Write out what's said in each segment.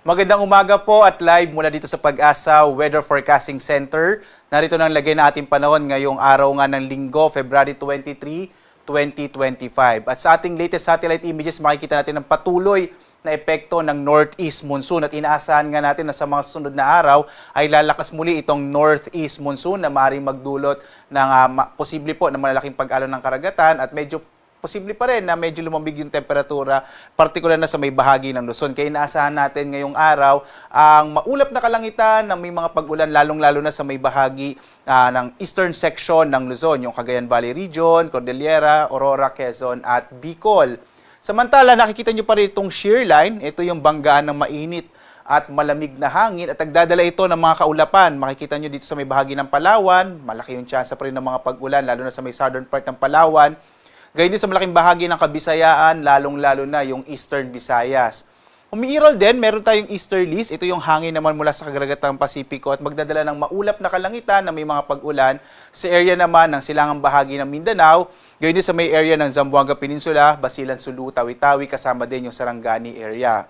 Magandang umaga po at live mula dito sa Pag-asa Weather Forecasting Center. Narito nang lagay na ating panahon ngayong araw nga ng linggo, February 23, 2025. At sa ating latest satellite images, makikita natin ang patuloy na epekto ng northeast monsoon at inaasahan nga natin na sa mga susunod na araw ay lalakas muli itong northeast monsoon na maaaring magdulot ng ma- posible po ng malalaking pag-alon ng karagatan at medyo posible pa rin na medyo lumamig yung temperatura, partikular na sa may bahagi ng Luzon. Kaya inaasahan natin ngayong araw ang maulap na kalangitan na may mga pag-ulan lalong-lalo na sa may bahagi ah, ng eastern section ng Luzon, yung Cagayan Valley Region, Cordillera, Aurora, Quezon at Bicol. Samantala, nakikita nyo pa rin itong shear line. Ito yung banggaan ng mainit at malamig na hangin at nagdadala ito ng mga kaulapan. Makikita nyo dito sa may bahagi ng Palawan, malaki yung tsansa pa rin ng mga pag-ulan, lalo na sa may southern part ng Palawan. Gayun din sa malaking bahagi ng Kabisayaan, lalong-lalo na yung Eastern Visayas. Umiiral din, meron tayong easterlies. Ito yung hangin naman mula sa kagaragatang Pasipiko at magdadala ng maulap na kalangitan na may mga pag-ulan sa area naman ng silangang bahagi ng Mindanao. Gayun din sa may area ng Zamboanga Peninsula, Basilan, Sulu, Tawi-Tawi, kasama din yung Sarangani area.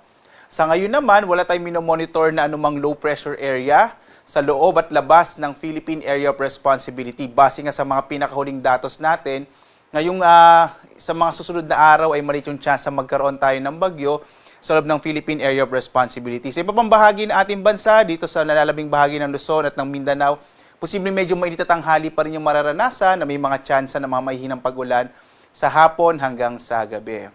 Sa ngayon naman, wala tayong minomonitor na anumang low pressure area sa loob at labas ng Philippine Area of Responsibility. Base nga sa mga pinakahuling datos natin, ngayong ah, sa mga susunod na araw ay maliit yung chance na magkaroon tayo ng bagyo sa loob ng Philippine Area of Responsibility. Sa iba pang bahagi ng ating bansa, dito sa nalalabing bahagi ng Luzon at ng Mindanao, posibleng medyo mainit at tanghali pa rin yung mararanasan na may mga tsansa ng mga mahihinang pag-ulan sa hapon hanggang sa gabi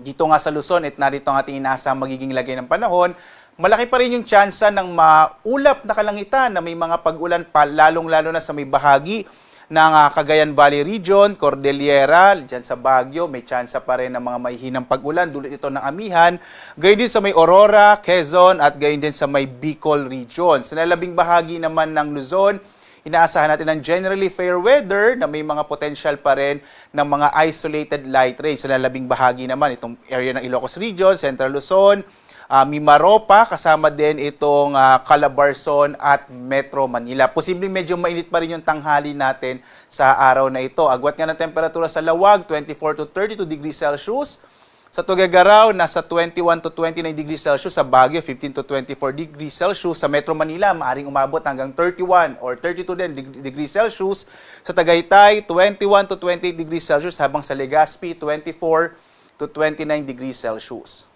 dito nga sa Luzon at narito ang ating inaasang magiging lagay ng panahon, malaki pa rin yung tsansa ng maulap na kalangitan na may mga pag-ulan pa lalong-lalo na sa may bahagi ng ah, Cagayan Valley Region, Cordillera, dyan sa Baguio, may tsansa pa rin ng mga mahihinang pag-ulan dulot ito ng amihan. Gayon din sa may Aurora, Quezon at gayon din sa may Bicol Region. Sa nalabing bahagi naman ng Luzon, inaasahan natin ng generally fair weather na may mga potential pa rin ng mga isolated light rain sa lalabing bahagi naman itong area ng Ilocos Region, Central Luzon, uh, Mimaropa, kasama din itong ah, Calabarzon at Metro Manila. Posibleng medyo mainit pa rin yung tanghali natin sa araw na ito. Agwat nga ng temperatura sa Lawag, 24 to 32 degrees Celsius. Sa Tuguegarao, nasa 21 to 29 degrees Celsius. Sa Baguio, 15 to 24 degrees Celsius. Sa Metro Manila, maaring umabot hanggang 31 or 32 din deg- degrees Celsius. Sa Tagaytay, 21 to 28 degrees Celsius. Habang sa Legazpi, 24 to 29 degrees Celsius.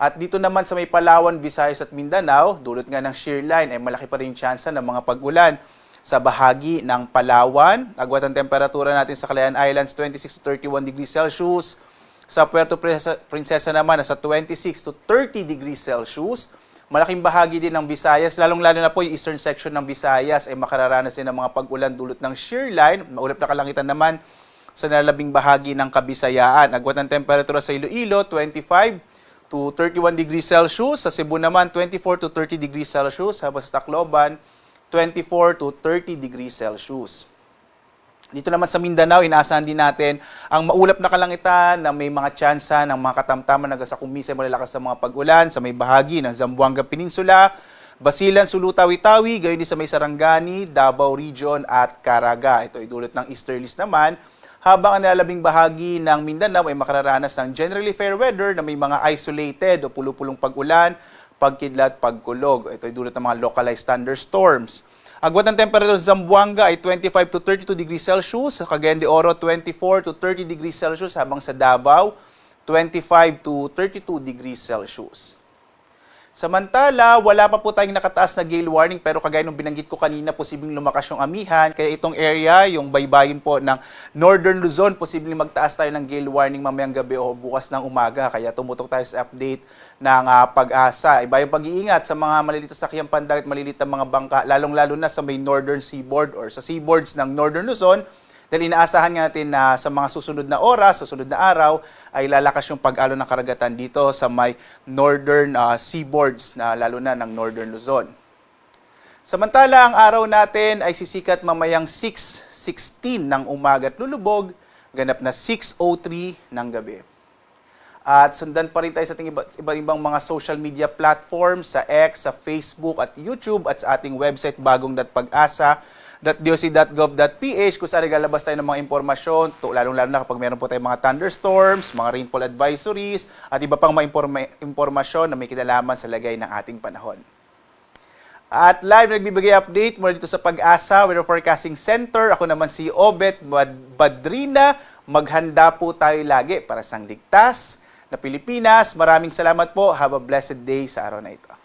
At dito naman sa may Palawan, Visayas at Mindanao, dulot nga ng shear line, ay malaki pa rin tsansa ng mga pag-ulan sa bahagi ng Palawan. Agwat ang temperatura natin sa Calayan Islands, 26 to 31 degrees Celsius. Sa Puerto Princesa, naman, nasa 26 to 30 degrees Celsius. Malaking bahagi din ng Visayas, lalong-lalo na po yung eastern section ng Visayas ay makararanas din ng mga pag-ulan dulot ng shear line. Maulap na kalangitan naman sa nalabing bahagi ng Kabisayaan. Agwat ng temperatura sa Iloilo, 25 to 31 degrees Celsius. Sa Cebu naman, 24 to 30 degrees Celsius. Habang sa Tacloban, 24 to 30 degrees Celsius. Dito naman sa Mindanao, inaasahan din natin ang maulap na kalangitan na may mga tsansa ng mga katamtaman na sa kumisay malalakas sa mga pag-ulan sa may bahagi ng Zamboanga Peninsula, Basilan, Sulu, Tawi-Tawi, gayon din sa may Sarangani, Davao Region at Caraga. Ito ay dulot ng easterlies naman habang ang nalalabing bahagi ng Mindanao ay makararanas ng generally fair weather na may mga isolated o pulupulong pag-ulan, pagkidlat, pagkulog. Ito ay dulot ng mga localized thunderstorms. Agwat ng temperature sa Zamboanga ay 25 to 32 degrees Celsius, sa Cagayan de Oro 24 to 30 degrees Celsius, habang sa Davao 25 to 32 degrees Celsius. Samantala, wala pa po tayong nakataas na gale warning pero kagaya nung binanggit ko kanina, posibleng lumakas yung amihan. Kaya itong area, yung baybayin po ng Northern Luzon, posibleng magtaas tayo ng gale warning mamayang gabi o bukas ng umaga. Kaya tumutok tayo sa update ng ah, pag-asa. Iba yung pag-iingat sa mga maliliit na sakyang pandagat, maliliit na mga bangka, lalong-lalo na sa may northern seaboard or sa seaboards ng Northern Luzon. Dahil inaasahan nga natin na sa mga susunod na oras, susunod na araw, ay lalakas yung pag-alo ng karagatan dito sa may northern ah, seaboards na lalo na ng northern Luzon. Samantala, ang araw natin ay sisikat mamayang 6.16 ng umaga at lulubog, ganap na 6.03 ng gabi. At sundan pa rin tayo sa ating iba- ibang mga social media platforms sa X, sa Facebook at YouTube at sa ating website bagong.pag-asa www.doc.gov.ph kung saan naglalabas tayo ng mga impormasyon, to, lalong-lalo na kapag meron po tayong mga thunderstorms, mga rainfall advisories, at iba pang mga impormasyon na may kinalaman sa lagay ng ating panahon. At live nagbibigay update mula dito sa Pag-asa Weather Forecasting Center. Ako naman si Obet Bad- Badrina. Maghanda po tayo lagi para sa ligtas na Pilipinas. Maraming salamat po. Have a blessed day sa araw na ito.